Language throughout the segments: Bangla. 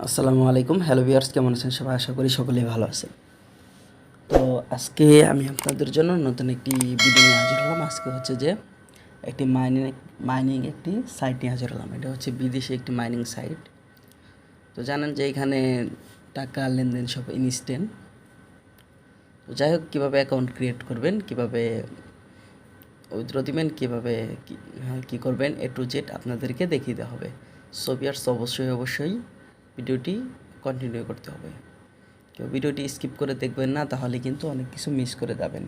আসসালামু আলাইকুম। হ্যালো ভিউয়ার্স কেমন আছেন? সবাই আশা করি সকলেই ভালো আছেন। তো আজকে আমি আপনাদের জন্য নতুন একটি ভিডিও নিয়ে হাজির হলাম। আজকে হচ্ছে যে একটি মাইনিং মাইনিং একটি সাইট নিয়ে হাজির হলাম। এটা হচ্ছে বিদেশি একটি মাইনিং সাইট তো জানেন যে এখানে টাকা, লেনদেন সব ইনস্ট্যান্ট তো যাই হোক, কীভাবে অ্যাকাউন্ট ক্রিয়েট করবেন, কীভাবে উইথড্র দিবেন কীভাবে কি- করবেন এ টু জেড আপনাদেরকে দেখিয়ে দেওয়া হবে। সো ভিউয়ার্স অবশ্যই অবশ্যই ভিডিওটি কন্টিনিউ করতে হবে। কেউ ভিডিওটি স্কিপ করে দেখবেন না, তাহলে কিন্তু অনেক কিছু মিস করে যাবেন।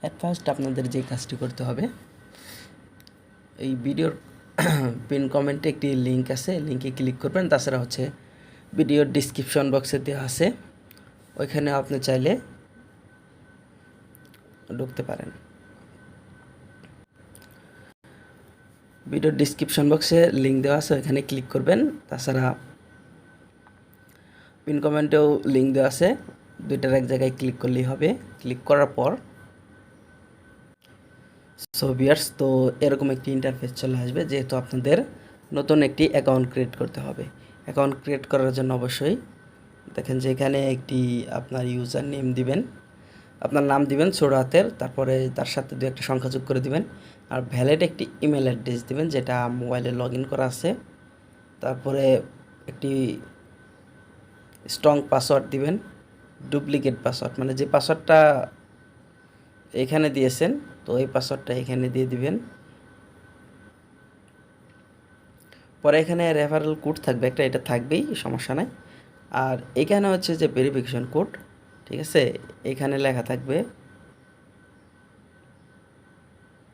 অ্যাট ফার্স্ট আপনাদের যে কাজটি করতে হবে, এই ভিডিওর পিন কমেন্টে একটি লিঙ্ক আছে লিঙ্কে ক্লিক করবেন, তাছাড়া হচ্ছে ভিডিওর ডিসক্রিপশন বক্সে দেওয়া আছে। ওইখানে আপনি চাইলে ঢুকতে পারেন। ভিডিওর ডিসক্রিপশন বক্সে লিঙ্ক দেওয়া আছে, ওইখানে ক্লিক করবেন। তাছাড়া পিন কমেন্টেও লিঙ্ক দেওয়া আছে। দুইটার এক জায়গায় ক্লিক করলেই হবে। ক্লিক করার পর সো বিয়ার্স তো এরকম একটি ইন্টারফেস চলে আসবে, যেহেতু আপনাদের নতুন একটি অ্যাকাউন্ট ক্রিয়েট করতে হবে। অ্যাকাউন্ট ক্রিয়েট করার জন্য অবশ্যই দেখেন যে এখানে একটি আপনার ইউজার নেম দিবেন। আপনার নাম দিবেন, ছোটো হাতের, তারপরে তার সাথে দু একটা সংখ্যা যোগ করে দিবেন। আর ভ্যালিড একটি ইমেল অ্যাড্রেস দিবেন, যেটা মোবাইলে লগ করা আছে। তারপরে একটি স্ট্রং পাসওয়ার্ড দিবেন ডুপ্লিকেট পাসওয়ার্ড মানে যে পাসওয়ার্ডটা এখানে দিয়েছেন, তো এই পাসওয়ার্ডটা এখানে দিয়ে দিবেন। পরে এখানে রেফারেল কোড থাকবে, একটা এটা থাকবেই, সমস্যা নাই। আর এখানে হচ্ছে যে ভেরিফিকেশন কোড ঠিক আছে? এখানে লেখা থাকবে।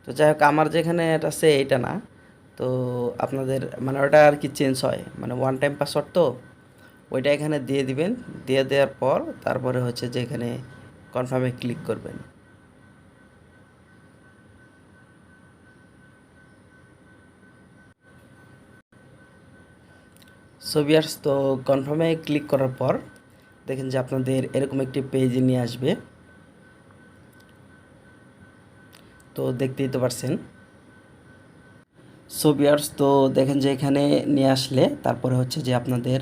তো যাই হোক, আমার যেখানে এটা আছে এইটা না। তো আপনাদের মানে ওটা আর কি চেঞ্জ হয়। মানে ওয়ান টাইম পাসওয়ার্ড তো, ওইটা এখানে দিয়ে দিবেন। দিয়ে দেওয়ার পর তারপরে হচ্ছে যে এখানে কনফার্মে ক্লিক করবেন। সোভিয়ার্স তো কনফার্মে ক্লিক করার পর দেখেন যে আপনাদের এরকম একটি পেজ নিয়ে আসবে। তো দেখতেই তো পারছেন। সোভিয়ার্স তো দেখেন যে এখানে নিয়ে আসলে, তারপরে হচ্ছে যে আপনাদের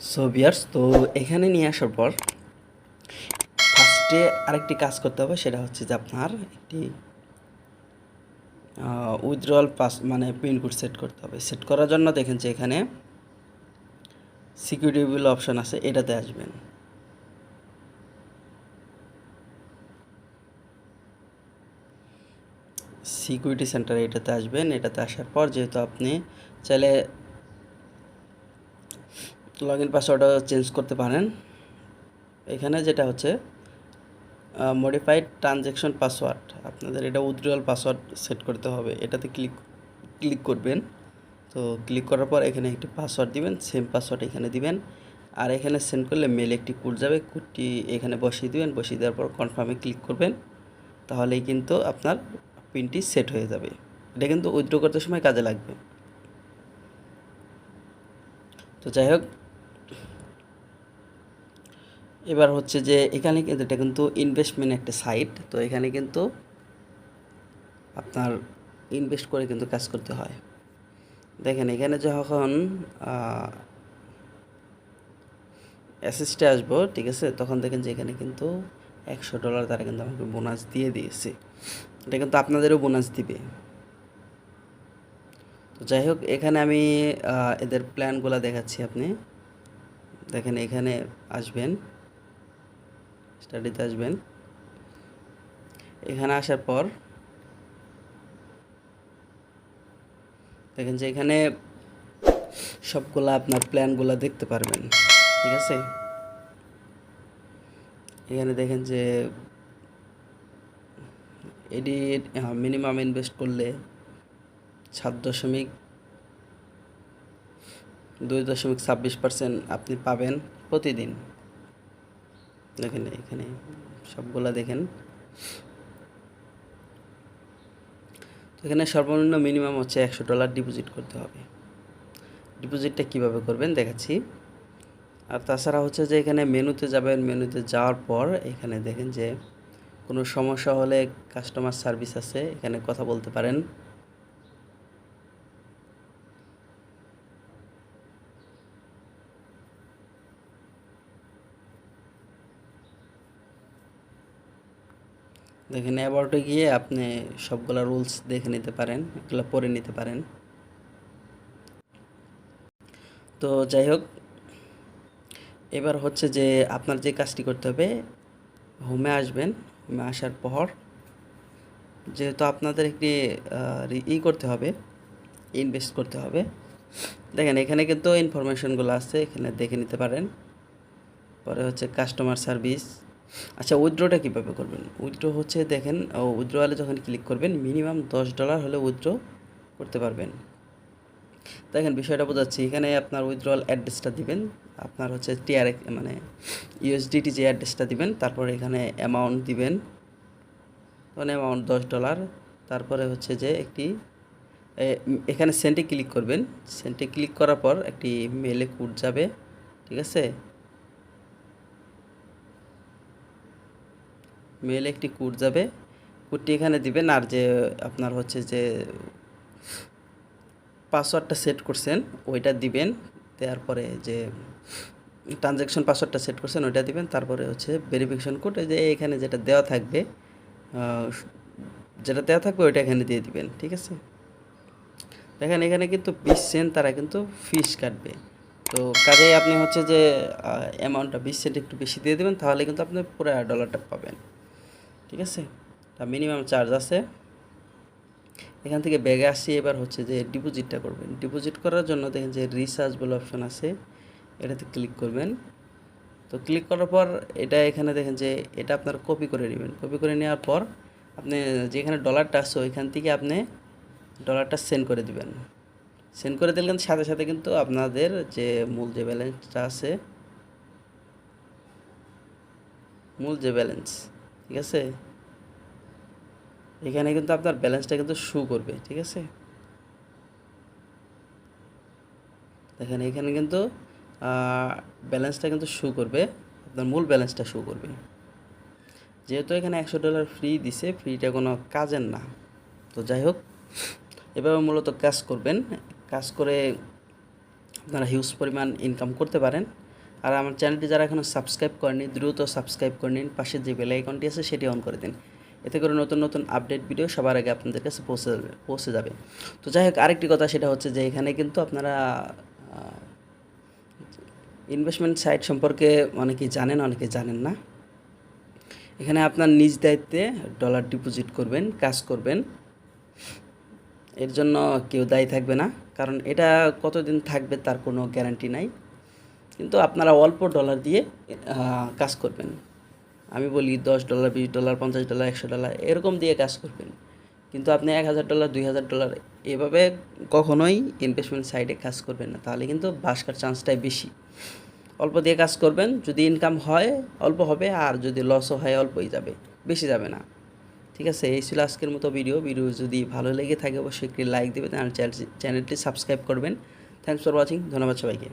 সোভিয়ার্স তো এখানে নিয়ে আসার পর ফার্স্টে আরেকটি কাজ করতে হবে, সেটা হচ্ছে যে আপনার একটি উইথড্রল পাস মানে পিন কোড সেট করতে হবে। সেট করার জন্য দেখেন যে এখানে সিকিউরিটি অপশন আছে, এটাতে আসবেন। সিকিউরিটি সেন্টার এটাতে আসবেন, এটাতে আসার পর যেহেতু আপনি চাইলে লগ ইন পাসওয়ার্ডও চেঞ্জ করতে পারেন। এখানে যেটা হচ্ছে মডিফাইড ট্রানজ্যাকশন পাসওয়ার্ড আপনাদের এটা উইথড্রয়াল পাসওয়ার্ড সেট করতে হবে। এটাতে ক্লিক ক্লিক করবেন। তো ক্লিক করার পর এখানে একটি পাসওয়ার্ড দিবেন সেম পাসওয়ার্ড এখানে দিবেন। আর এখানে সেন্ড করলে মেল একটি কোড যাবে কোডটি এখানে বসিয়ে দিবেন, বসিয়ে দেওয়ার পর কনফার্মে ক্লিক করবেন। তাহলেই কিন্তু আপনার পিনটি সেট হয়ে যাবে। এটা কিন্তু উইথড্র করতে সময় কাজে লাগবে। তো যাই হোক, এবার হচ্ছে যে এখানে কিন্তু এটা কিন্তু ইনভেস্টমেন্ট একটা সাইট তো এখানে কিন্তু আপনার ইনভেস্ট করে কিন্তু কাজ করতে হয়। দেখেন, এখানে যখন অ্যাসিস্টে আসব, ঠিক আছে, তখন দেখেন যে এখানে কিন্তু একশো ডলার তারা কিন্তু আমাকে বোনাস দিয়ে দিয়েছে। এটা কিন্তু আপনাদেরও বোনাস দিবে। তো যাই হোক, এখানে আমি এদের প্ল্যানগুলো দেখাচ্ছি আপনি। দেখেন, এখানে আসবেন স্টাডিতে আসবেন। এখানে আসার পর দেখেন যে এখানে সবগুলা আপনার প্ল্যানগুলো দেখতে পারবেন, ঠিক আছে? এখানে দেখেন যে এডি মিনিমাম ইনভেস্ট করলে সাত দশমিক, দুই দশমিক ছাব্বিশ পার্সেন্ট আপনি পাবেন প্রতিদিন। দেখেন এখানে সবগুলা দেখেন। এখানে সর্বনিম্ন মিনিমাম হচ্ছে একশো ডলার ডিপোজিট করতে হবে। ডিপোজিটটা কীভাবে করবেন দেখাচ্ছি। আর তাছাড়া হচ্ছে যে এখানে মেনুতে যাবেন, মেনুতে যাওয়ার পর এখানে দেখেন যে কোনো সমস্যা হলে কাস্টমার সার্ভিস আছে, এখানে কথা বলতে পারেন। দেখেন অ্যাবাউটে গিয়ে আপনি সবগুলা রুলস দেখে নিতে পারেন, এগুলো পড়ে নিতে পারেন। তো যাই হোক, এবার হচ্ছে যে আপনার যে কাজটি করতে হবে হোমে আসবেন। হোমে আসার পর যেহেতু আপনাদের একটি ই করতে হবে ইনভেস্ট করতে হবে। দেখেন, এখানে কিন্তু ইনফরমেশনগুলো আছে, এখানে দেখে নিতে পারেন। পরে হচ্ছে কাস্টমার সার্ভিস আচ্ছা উইথড্রোটা কীভাবে করবেন? উইথড্রো হচ্ছে, দেখেন উইথড্রোয়ালে যখন ক্লিক করবেন মিনিমাম দশ ডলার হলে উইথড্রো করতে পারবেন। দেখেন, বিষয়টা বোঝাচ্ছি। এখানে আপনার উইথড্রয়াল অ্যাড্রেসটা দিবেন। আপনার হচ্ছে টিআর মানে ইউএসডিটি যে অ্যাড্রেসটা দিবেন, তারপরে এখানে অ্যামাউন্ট দিবেন। মানে অ্যামাউন্ট দশ ডলার তারপরে হচ্ছে যে একটি এখানে সেন্টে ক্লিক করবেন। সেন্টে ক্লিক করার পর একটি মেলে কোড যাবে, ঠিক আছে? মেলে একটি কোড যাবে। কোডটি এখানে দিবেন আর যে আপনার হচ্ছে যে পাসওয়ার্ডটা সেট করছেন, ওইটা দিবেন। দেওয়ার পরে যে ট্রানজ্যাকশন পাসওয়ার্ডটা সেট করছেন, ওইটা দিবেন। তারপরে হচ্ছে ভেরিফিকেশন কোড যে এখানে যেটা দেওয়া থাকবে যেটা দেওয়া থাকবে ওইটা এখানে দিয়ে দিবেন, ঠিক আছে? দেখেন, এখানে কিন্তু বিশ সেন্ট, তারা কিন্তু ফিস কাটবে। তো কাজেই আপনি হচ্ছে যে অ্যামাউন্টটা বিশ সেন্ট একটু বেশি দিয়ে দেবেন, তাহলে কিন্তু আপনি পুরো ডলারটা পাবেন। ঠিক আছে? তা মিনিমাম চার্জ আছে। এখান থেকে ব্যাগে আসি, এবার হচ্ছে যে ডিপোজিটটা করবেন। ডিপোজিট করার জন্য দেখেন যে রিচার্জ বলে অপশন আছে। এটাতে ক্লিক করবেন। তো ক্লিক করার পর এটা এখানে দেখেন যে এটা আপনার কপি করে নেবেন। কপি করে নেওয়ার পর আপনি যেখানে ডলারটা আসছে ওইখান থেকে আপনি ডলারটা সেন্ড করে দিবেন। সেন্ড করে দিলে কিন্তু সাথে সাথে কিন্তু আপনাদের যে মূল যে ব্যালেন্সটা আছে, মূল যে ব্যালেন্স ঠিক আছে? এখানে কিন্তু আপনার ব্যালেন্সটা কিন্তু শু করবে, ঠিক আছে? দেখেন, এখানে কিন্তু ব্যালেন্সটা কিন্তু শু করবে, আপনার মূল ব্যালেন্সটা শু করবে। যেহেতু এখানে একশো ডলার ফ্রি দিছে ফ্রিটা কোনো কাজের না। তো যাই হোক, এভাবে মূলত কাজ করবেন। কাজ করে আপনারা হিউজ পরিমাণ ইনকাম করতে পারেন। আর আমার চ্যানেলটি যারা এখনও সাবস্ক্রাইব করেনি দ্রুত সাবস্ক্রাইব করে নিন। পাশে যে বেল আইকনটি আছে, সেটি অন করে দিন। এতে করে নতুন নতুন আপডেট ভিডিও সবার আগে আপনাদের কাছে পৌঁছে যাবে পৌঁছে যাবে। তো যাই হোক, আরেকটি কথা সেটা হচ্ছে যে এখানে কিন্তু আপনারা ইনভেস্টমেন্ট সাইট সম্পর্কে অনেকেই জানেন অনেকে জানেন না। এখানে আপনার নিজ দায়িত্বে ডলার ডিপোজিট করবেন, কাজ করবেন। এর জন্য কেউ দায়ী থাকবে না, কারণ এটা কতদিন থাকবে তার কোনো গ্যারান্টি নাই। কিন্তু আপনারা অল্প ডলার দিয়ে কাজ করবেন। আমি বলি দশ ডলার বিশ ডলার পঞ্চাশ ডলার একশো ডলার এরকম দিয়ে কাজ করবেন। কিন্তু আপনি এক হাজার ডলার দুই হাজার ডলার এভাবে কখনোই ইনভেস্টমেন্ট সাইডে কাজ করবেন না। তাহলে কিন্তু বাসকার চান্সটাই বেশি। অল্প দিয়ে কাজ করবেন, যদি ইনকাম হয়, অল্প হবে, আর যদি লসও হয়, অল্পই যাবে, বেশি যাবে না। ঠিক আছে? এই ছিল আজকের মতো ভিডিও ভিডিও যদি ভালো লেগে থাকে, অবশ্যই একটি লাইক দেবেন, আর চ্যানেলটি সাবস্ক্রাইব করবেন। থ্যাংকস ফর ওয়াচিং ধন্যবাদ সবাইকে।